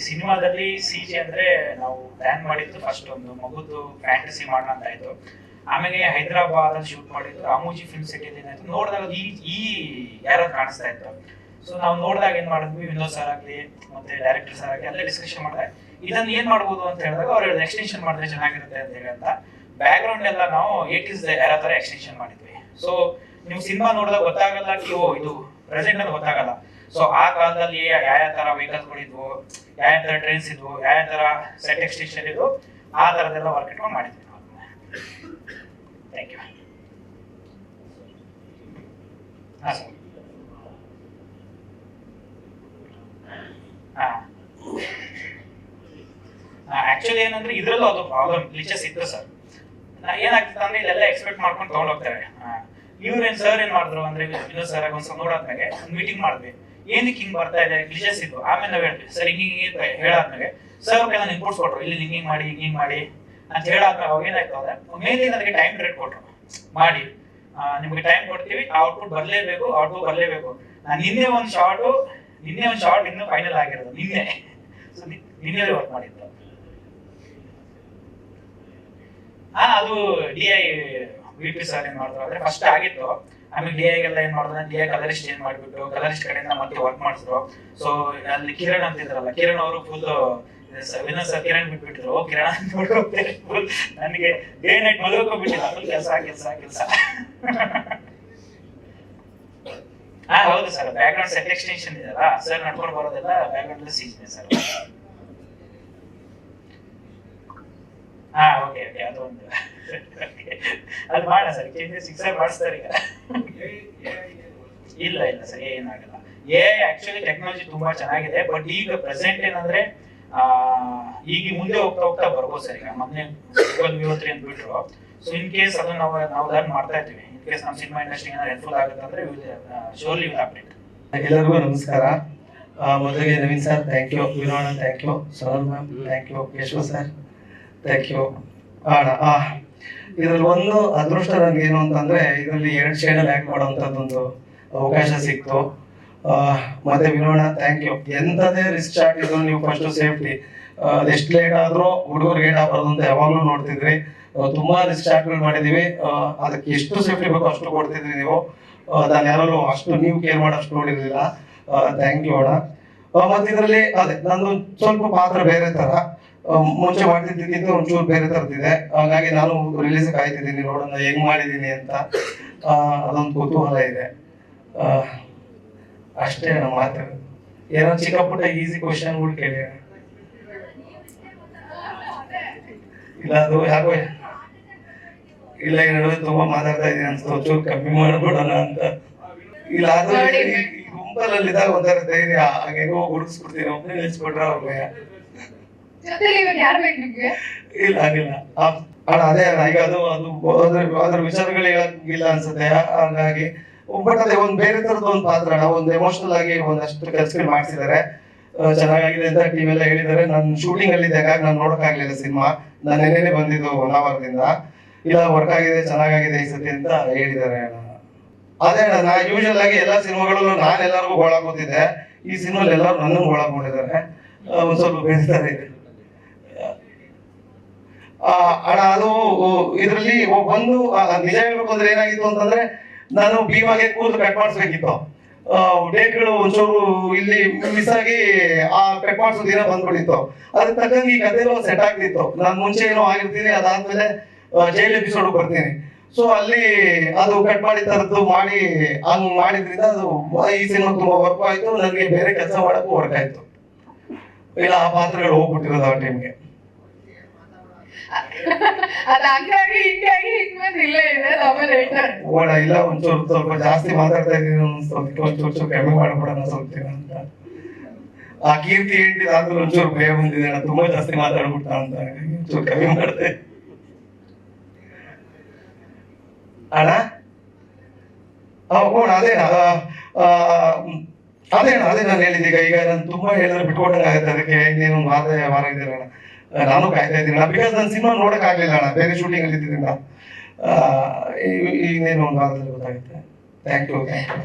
ಈ ಸಿನಿಮಾದಲ್ಲಿ C G ಅಂದ್ರೆ ನಾವು ಪ್ಲಾನ್ ಮಾಡಿದ್ದು ಫಸ್ಟ್ ಒಂದು ಮಗುದು ಫ್ಯಾಂಟಸಿ ಮಾಡೋಣ ಅಂತ ಆಯ್ತು ಆಮೇಲೆ ಹೈದರಾಬಾದ್ ಅಲ್ಲಿ ಶೂಟ್ ಮಾಡಿದ್ದು ರಾಮೋಜಿ ಫಿಲ್ಮ್ ಸಿಟಿಲಿ ಏನಾಯ್ತು ನೋಡಿದಾಗ ಈ ಈ ಯಾರು ಕಾಣಿಸ್ತಾ ಇತ್ತು ಸೊ ನಾವು ನೋಡಿದಾಗ ಏನ್ ಮಾಡಿದ್ವಿ? ವಿನೋದ್ ಸರ್ ಆಗ್ಲಿ, ಮತ್ತೆ ಡೈರೆಕ್ಟರ್ ಸರ್ ಆಗ್ಲಿ ಅಲ್ಲೇ ಡಿಸ್ಕಷನ್ ಮಾಡಿದೆ ಇದನ್ನ ಏನ್ ಮಾಡ್ಬೋದು ಅಂತ ಹೇಳಿದಾಗ ಅವ್ರು ಎಕ್ಸ್ಟೆನ್ಷನ್ ಮಾಡಿದ್ರೆ ಚೆನ್ನಾಗಿರುತ್ತೆ ಅಂತ ಹೇಳಿ ಅಂತ. ಬ್ಯಾಕ್ ಗ್ರೌಂಡ್ ಎಲ್ಲ ನಾವು ಏಟ್ ಇಸ್ ಯಾರ ತರ ಎಕ್ಸ್ಟೆನ್ಷನ್ ಮಾಡಿದ್ವಿ. ಸೊ ನೀವು ಸಿನಿಮಾ ನೋಡಿದಾಗ ಗೊತ್ತಾಗಲ್ಲ ಕಿ ಓ, ಇದು ಪ್ರೆಸೆಂಟ್ ಅಂತ ಗೊತ್ತಾಗಲ್ಲ. ಸೊ ಆ ಕಾಲದಲ್ಲಿ ಯಾವ ತರ ಇದ್ವು ಯಾವ ತರ ಟ್ರೈನ್ಸ್ ಇದ್ವು ಯಾವ ತರ ಸೆಟ್ ಎಕ್ಸ್ಟೆನ್ಷನ್ ಇದ್ವು, ಆ ತರದೆಲ್ಲ ವರ್ಕ್ ಇಟ್ಕೊಂಡು ಮಾಡಿದ್ವಿ ಥ್ಯಾಂಕ್ ಯು ಹಾಂ ಸರ್ ಆಕ್ಚುಲಿ ಏನಂದ್ರೆ ಇದ್ರಲ್ಲೂ ಅದು ಪ್ರಾಬ್ಲಮ್ ಗ್ಲಿಚಸ್ ಇತ್ತು ಸರ್ ಏನಾಗ್ತದೆ ಅಂದ್ರೆ ಇಲ್ಲೆಲ್ಲ ಎಕ್ಸ್ಪೆಕ್ಟ್ ಮಾಡ್ಕೊಂಡು ತಗೊಂಡೋಗ್ತಾರೆ. ಇವ್ರೇನ್ ಸರ್ ಏನ್ ಮಾಡಿದ್ರು ಅಂದ್ರೆ, ವಿನೋದ್ ಸರ್ ಒಂದ್ಸಲ ನೋಡಾದ್ಮೇಲೆ ಮೀಟಿಂಗ್ ಮಾಡಿದ್ವಿ. ಏನಕ್ಕೆ ಹಿಂಗ್ ಬರ್ತಾ ಇದೆ? ಗ್ಲಿಚಸ್ ಇತ್ತು ಆಮೇಲೆ ನಾವು ಹೇಳ್ತೀವಿ. ಸರ್, ಹಿಂಗೆ ಹಿಂಗ್ ಹೇಳಾದ್ಮೇಲೆ ಸರ್ ನಾನು ಇನ್ಪುಟ್ಸ್ ಕೊಟ್ರು. ಇಲ್ಲಿ ಹಿಂಗ್ ಮಾಡಿ ಹಿಂಗ್ ಮಾಡಿ ಅಂತ ಹೇಳಾದ್ಮೇಲೆ ಅವಾಗ ಏನಾಯ್ತು ಅಂದ್ರೆ ಮೇಲೆ ನನಗೆ ಟೈಮ್ ರೇಟ್ ಕೊಟ್ರು. ಮಾಡಿ. ನಿಮ್ಗೆ ಟೈಮ್ ಕೊಡ್ತೀವಿ. ಔಟ್ಪುಟ್ ಬರ್ಲೇಬೇಕು ಔಟ್ಪುಟ್ ಬರ್ಲೇಬೇಕು. ನಾನು ನಿನ್ನೆ ಒಂದು ಶಾರ್ಟ್ ನಿನ್ನೆ ಒಂದು ಶಾರ್ಟ್ ಇನ್ನೂ ಫೈನಲ್ ಆಗಿರೋದು. ನಿನ್ನೆ. ನಿನ್ನೆ ವರ್ಕ್ ಮಾಡಿದ್ದು? ಹಾ ಅದು D I V P sir ಏನ್ ಮಾಡಿದ್ರು. ಅಂದ್ರೆ ಫಸ್ಟ್ ಆಗಿತ್ತು. ಆಮೇಲೆ ಡಿ ಐಗೆಲ್ಲ ಏನ್ ಮಾಡಿದ್ರೆ ಡಿ ಐ ಕಲರಿಸ್ಟ್ ಚೇಂಜ್ ಮಾಡ್ಬಿಟ್ಟು ಕಲರಿಸ್ಟ್ ಕಡೆಯಿಂದ ಮತ್ತೆ ವರ್ಕ್ ಮಾಡಿದ್ರು ಸೊ ಅಲ್ಲಿ ಕಿರಣ್ ಅಂತಿದ್ರಲ್ಲ, ಕಿರಣ್ ಅವರು ಫುಲ್ ವಿನೋದ್ ಸರ್ ಕಿರಣ್ ಬಿಟ್ಬಿಟ್ರು. ಕಿರಣ್ ನನಗೆ ಡೇ ನೈಟ್ ಮಲ್ಕೋಬಿಟ್ಟಿಲ್ಲ ಫುಲ್ ಕೆಲಸ ಕೆಲಸ ಕೆಲಸ. ಹಾ ಹೌದು sir background set extension ಇದೆಯಲ್ಲ ಸರ್ ನಡ್ಕೊಂಡು ಬರೋದೆಲ್ಲ ಬ್ಯಾಕ್ ಗ್ರೌಂಡ್ ಸರ್ ಹಾ ಓಕೆ ಓಕೆ ಅದು. ಅದು ಮಾಡ ಸರ್ ಚೇಂಜಸ್ ಸಿಕ್ಸರ್ ಮಾಡಿಸ್ತಾರೆ ಈಗ. ಇಲ್ಲ ಇಲ್ಲ, ಸರ್, ಏನಾಗಲ್ಲ. ಎ ಆಕ್ಚುಲಿ ಟೆಕ್ನಾಲಜಿ ತುಂಬಾ ಚೆನ್ನಾಗಿದೆ ಬಟ್ ಈಗ ಪ್ರೆಸೆಂಟ್ ಏನಂದ್ರೆ ಈಗ ಮುಂದೆ ಹೋಗ್ತಾ ಹೋಗ್ತಾ ಬರ್ಬೋದು ಸರ್. ಈಗ ಮೊನ್ನೆ ಗೂಗಲ್ ವ್ಯೂ ತ್ರೀ ಅಂತ ಬಿಟ್ರು. ಸೊ ಇನ್ ಕೇಸ್ ಅದನ್ನ ನಾವು ನಾವು ಲರ್ನ್ ಮಾಡ್ತಾ ಇದ್ದೀವಿ ಇನ್ ಕೇಸ್ ನಮ್ಮ ಸಿನಿಮಾ ಇಂಡಸ್ಟ್ರಿ ಏನಾದ್ರು ಹೆಲ್ಪ್ಫುಲ್ ಆಗುತ್ತೆ ಅಂದ್ರೆ ಶೋರ್ಲಿ ವಿಲ್ ಅಪ್ಡೇಟ್ ಎಲ್ಲರಿಗೂ ನಮಸ್ಕಾರ. ಮೊದಲಿಗೆ Naveen sir thank you ವಿನೋಣ thank you Sonal ma'am thank you ಯಶ್ವ sir thank you ಆಡ, ಆ. ಇದ್ರಲ್ಲಿ ಒಂದು ಅದೃಷ್ಟ ನನಗೇನು ಅಂತಂದ್ರೆ ಇದರಲ್ಲಿ ಎರಡು ಶೇಡಲ್ಲಿ ಆ್ಯಕ್ಟ್ ಮಾಡುವಂತದ್ದೊಂದು ಅವಕಾಶ ಸಿಕ್ತು. ಮತ್ತೆ ವಿನೋಣ ಥ್ಯಾಂಕ್ ಯು ಎಂಥದೇ ರಿಸ್ಕ್ ಇದ್ರು ನೀವು ಫಸ್ಟ್ ಸೇಫ್ಟಿ ಎಷ್ಟು ಲೇಟ್ ಆದ್ರೂ ಹುಡುಗರು ಲೇಟ್ ಆಗಬಾರ್ದು ಅಂತ ಯಾವಾಗಲೂ ನೋಡ್ತಿದ್ರಿ. ತುಂಬಾ ರಿಸ್ಕ್ ಶಾಟ್ಗಳು ಮಾಡಿದೀವಿ. ಅದಕ್ಕೆ ಎಷ್ಟು ಸೇಫ್ಟಿ ಬೇಕೋ ಅಷ್ಟು ಕೊಡ್ತಿದ್ರಿ ನೀವು. ಅದನ್ನ ಯಾರಲ್ಲೂ ಅಷ್ಟು ನೀವು ಕೇರ್ ಮಾಡೋಷ್ಟು ನೋಡಿರ್ಲಿಲ್ಲ. ಥ್ಯಾಂಕ್ ಯು ಅಣ್ಣ. ಆ, ಮತ್ತೆ ಇದರಲ್ಲಿ ಅದೇ ನಂದು ಸ್ವಲ್ಪ ಪಾತ್ರ ಬೇರೆ ತರ ಮುಂಚೆ ಮಾಡ್ತಿದ್ದಕ್ಕಿಂತ ಒಂಚೂರು ಬೇರೆ ತರದಿದೆ ಹಾಗಾಗಿ ನಾನು ರಿಲೀಸ್ ಕಾಯ್ತಿದ್ದೀನಿ ನೋಡೋಣ ಹೆಂಗ್ ಮಾಡಿದ್ದೀನಿ ಅಂತ ಅದೊಂದು ಕುತೂಹಲ ಇದೆ. ಅಷ್ಟೇ ನಮ್ಮ ಮಾತು ಏನೋ ಚಿಕ್ಕ ಪುಟ್ಟ ಈಸಿ ಕ್ವಶನ್ಗಳು ಕೇಳಿ. ಇಲ್ಲ ಅದು ಯಾಕೋ ಇಲ್ಲ ಈ ತುಂಬಾ ಮಾತಾಡ್ತಾ ಇದೀನಿ ಅನ್ಸುತ್ತೆ ಒಂಚೂರು ಕಮ್ಮಿ ಮಾಡ್ಬಿಡೋಣ ಅಂತ. ಇಲ್ಲ ಅದು ನೋಡಿ. ಈ ಈ ಗುಂಪಲ್ಲಿ ಇದ್ದಾಗ ಒಂಥರ ಧೈರ್ಯ ಹಾಗೆಗೋ ಹುಡುಗಿಸ್ಬಿಡ್ತೀನಿ ಒಬ್ಬನೇ ನಿಲ್ಸ್ಬಿಟ್ರೆ ಅವ್ರ ಭಯ ಇಲ್ಲ ಆಗಿಲ್ಲ ಅದೇ ಈಗ ಅದು ಅದು ಅದ್ರ ಅದ್ರ ವಿಚಾರಗಳು ಹೇಳಕ್ಕಿಲ್ಲ ಅನ್ಸುತ್ತೆ. ಹಾಗಾಗಿ ಬಟ್ ಅದೇ ಒಂದ್ ಬೇರೆ ತರದ ಒಂದು ಪಾತ್ರ ಒಂದು ಎಮೋಷನಲ್ ಆಗಿ ಒಂದಷ್ಟು ಕೆಲಸಗಳು ಮಾಡ್ಸಿದ್ದಾರೆ. ಚೆನ್ನಾಗಿದೆ ಅಂತ ಟೀಮ್ ಎಲ್ಲ ಹೇಳಿದ್ದಾರೆ. ನಾನು ಶೂಟಿಂಗ್ ಅಲ್ಲಿ ಇದ್ದಾಗ ನಾನು ನೋಡಕ್ ಆಗ್ಲಿಲ್ಲ ಸಿನಿಮಾ. ನಾನು ಏನೇನೆ ಬಂದಿದ್ದು ಒನ್ ಅವರ್ದಿಂದ ಇಲ್ಲ ವರ್ಕ್ ಆಗಿದೆ ಚೆನ್ನಾಗಿದೆ ಈ ಸತಿ ಅಂತ ಹೇಳಿದ್ದಾರೆ. ಅಣ್ಣ ಅದೇ ಅಣ್ಣ ಯೂಶಲ್ ಆಗಿ ಎಲ್ಲಾ ಸಿನಿಮಾಗಳಲ್ಲೂ ನಾನು ಎಲ್ಲರಿಗೂ ಒಳಗೋತಿದ್ದೆ ಈ ಸಿನಿಮಾಲ್ ಎಲ್ಲರೂ ನನ್ನ ಒಳಗೊಂಡಿದ್ದಾರೆ ಒಂದ್ ಸ್ವಲ್ಪ ಬೇಸ್ತಾರೆ ಅಣ್ಣ, ಅದು ಇದರಲ್ಲಿ ಒಂದು ನಿಜ ಹೇಳ್ಬೇಕು ಅಂದ್ರೆ ಏನಾಗಿತ್ತು ಅಂತಂದ್ರೆ ನಾನು ಭೀಮಾಗೆ ಕೂದಲು ಕಟ್ ಮಾಡಿಸ್ಬೇಕಿತ್ತು. ಡೇಟ್ಗಳು ಒಂಚೂರು ಇಲ್ಲಿ ಮಿಸ್ ಆಗಿ ಆ ಕಟ್ ಮಾಡಿಸೋ ದಿನ ಬಂದ್ಬಿಟ್ಟಿತ್ತು. ಅದಕ್ಕೆ ತಕ್ಕಂಗೆ ಈ ಕಥೆನೂ ಸೆಟ್ ಆಗ್ತಿತ್ತು. ನಾನು ಮುಂಚೆ ಏನೋ ಆಗಿರ್ತೀನಿ, ಅದಾದ್ಮೇಲೆ ಜೈಲ್ ಎಪಿಸೋಡ್ ಬರ್ತೀನಿ. ಸೊ ಅಲ್ಲಿ ಅದು ಕಟ್ ಮಾಡಿ ತರದ್ದು ಮಾಡಿ ಹಂಗ್ ಮಾಡಿದ್ರಿಂದ ಅದು ಈ ಸಿನಿಮಾ ತುಂಬಾ ವರ್ಕ್ ಆಯ್ತು. ನನಗೆ ಬೇರೆ ಕೆಲಸ ಮಾಡಕ್ಕೂ ವರ್ಕ್ ಆಯ್ತು. ಇಲ್ಲ ಆ ಪಾತ್ರಗಳು ಹೋಗ್ಬಿಟ್ಟಿರೋದು ಆ ಟೈಮ್ಗೆ ಓಡ ಇಲ್ಲ ಒಂಚೂರು ಸ್ವಲ್ಪ ಜಾಸ್ತಿ ಮಾತಾಡ್ತಾ ಇದ್ದೀನಿ ಸ್ವಲ್ಪ ಒಂಚೂರು ಚೂರು ಕಮ್ಮಿ ಮಾಡ್ಬಿಡೋಣ ಸ್ವಲ್ಪ ಅಂತ. ಆ ಕೀರ್ತಿ ಆದ್ಮೇಲೆ ಒಂಚೂರು ಭಯ ಬಂದಿದೆ ತುಂಬಾ ಜಾಸ್ತಿ ಮಾತಾಡ್ಬಿಟ್ಟ ಅಂತ. ಒಂಚೂರು ಕಮ್ಮಿ ಮಾಡಿದೆ ಅಣ್ಣ ಹೋಣ ಅದೇನ ಅದೇ ಅಣ್ಣ, ಆ, ಆ, ಮ್, ಅದೇ ನಾನು ಹೇಳಿದ್ದೀಗ ಈಗ ನಾನು ತುಂಬಾ ಹೇಳಿದ್ರೆ ಬಿಟ್ಕೊಂಡಂಗ ಆಗುತ್ತೆ ಅದಕ್ಕೆ ಒಂದು ವಾರ ವಾರ ಇದೆ ನಾನು ಕಾಯ್ತಾ ಇದ್ದೀನಿ ಬಿಕಾಸ್ ನಾನು ಸಿನಿಮಾ ನೋಡಕ್ ಆಗ್ಲಿಲ್ಲ ಅಣ್ಣ ಬೇರೆ ಶೂಟಿಂಗ್ ಅಲ್ಲಿ ಇದ್ದಿದ್ದರಿಂದ ಆ, ಈ- ಇನ್ನೇನು ಒಂದು ವಾರದಲ್ಲಿ ಗೊತ್ತಾಗುತ್ತೆ ಥ್ಯಾಂಕ್ ಯು ಥ್ಯಾಂಕ್ ಯು